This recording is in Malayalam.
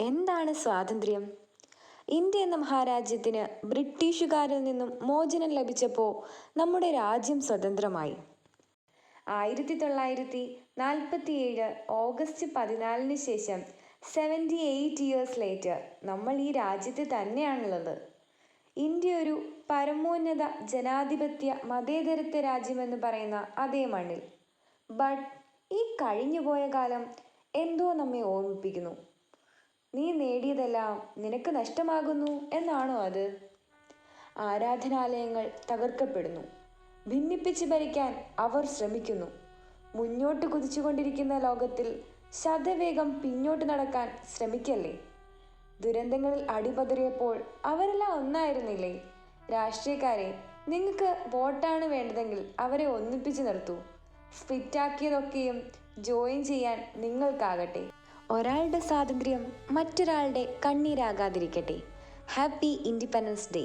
എന്താണ് സ്വാതന്ത്ര്യം? ഇന്ത്യ എന്ന മഹാരാജ്യത്തിന് ബ്രിട്ടീഷുകാരിൽ നിന്നും മോചനം ലഭിച്ചപ്പോൾ നമ്മുടെ രാജ്യം സ്വതന്ത്രമായി. ആയിരത്തി തൊള്ളായിരത്തി നാൽപ്പത്തി ഏഴ് ഓഗസ്റ്റ് പതിനാലിന് ശേഷം സെവന്റി എയ്റ്റ് ഇയേഴ്സ് ലേറ്റർ നമ്മൾ ഈ രാജ്യത്ത് തന്നെയാണുള്ളത്. ഇന്ത്യ ഒരു പരമോന്നത ജനാധിപത്യ മതേതരത്വ രാജ്യമെന്ന് പറയുന്ന അതേ മണ്ണിൽ. ബട്ട് ഈ കഴിഞ്ഞുപോയ കാലം എന്തോ നമ്മെ ഓർമ്മിപ്പിക്കുന്നു. നീ നേടിയതെല്ലാം നിനക്ക് നഷ്ടമാകുന്നു എന്നാണോ അത്? ആരാധനാലയങ്ങൾ തകർക്കപ്പെടുന്നു. ഭിന്നിപ്പിച്ച് ഭരിക്കാൻ അവർ ശ്രമിക്കുന്നു. മുന്നോട്ട് കുതിച്ചുകൊണ്ടിരിക്കുന്ന ലോകത്തിൽ ശതവേഗം പിന്നോട്ട് നടക്കാൻ ശ്രമിക്കല്ലേ? ദുരന്തങ്ങളിൽ അടിപതറിയപ്പോൾ അവരെല്ലാം ഒന്നായിരുന്നില്ലേ? രാഷ്ട്രീയക്കാരെ നിങ്ങൾക്ക് വോട്ടാണ് വേണ്ടതെങ്കിൽ അവരെ ഒന്നിപ്പിച്ച് നിർത്തൂ. ഫിറ്റാക്കിയതൊക്കെയും ജോയിൻ ചെയ്യാൻ നിങ്ങൾക്കാകട്ടെ. ഒരാളുടെ സ്വാതന്ത്ര്യം മറ്റൊരാളുടെ കണ്ണീരാകാതിരിക്കട്ടെ. Happy independence day